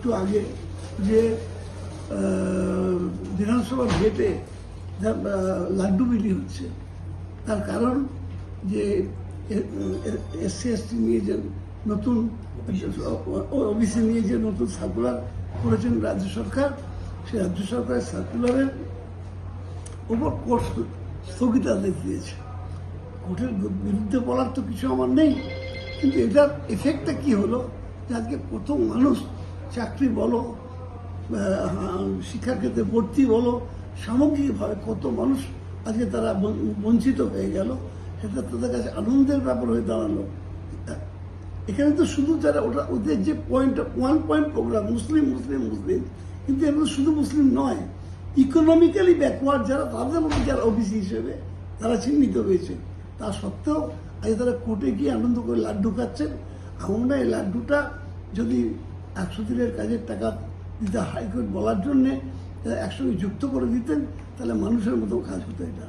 একটু আগে যে বিধানসভার গেটে লাড্ডু বিলি হচ্ছে, তার কারণ যে এসসি, এসটি নিয়ে যে নতুন ওবিসি নিয়ে যে নতুন সার্কুলার করেছেন রাজ্য সরকার সেই রাজ্য সরকারের সার্কুলারের ওপর কোর্ট স্থগিতাদেশ দিয়েছে। কোর্টের বিরুদ্ধে বলার তো কিছু আমার নেই, কিন্তু এটার এফেক্টটা কি হলো? যে আজকে প্রথম মানুষ চাকরি বলো শিক্ষার ক্ষেত্রে ভর্তি বলো, সামগ্রিকভাবে কত মানুষ আজকে তারা বঞ্চিত হয়ে গেল, সেটা তাদের কাছে আনন্দের ব্যাপার হয়ে দাঁড়াল। এখানে তো শুধু যারা ওটা, ওদের যে পয়েন্ট ওয়ান পয়েন্ট প্রোগ্রাম মুসলিম মুসলিম মুসলিম, কিন্তু এগুলো শুধু মুসলিম নয় ইকোনমিক্যালি ব্যাকওয়ার্ড যারা, তাদের মধ্যে যারা ওবিসি হিসেবে তারা চিহ্নিত হয়েছে। তা সত্ত্বেও আজ তারা কোর্টে গিয়ে আনন্দ করে লাড্ডু খাচ্ছেন। আমরা এই লাড্ডুটা যদি একশো দিনের কাজের টাকা দিতে হাইকোর্ট বলার জন্যে একসঙ্গে যুক্ত করে দিতেন, তাহলে মানুষের মতো কাজ হতো এটা।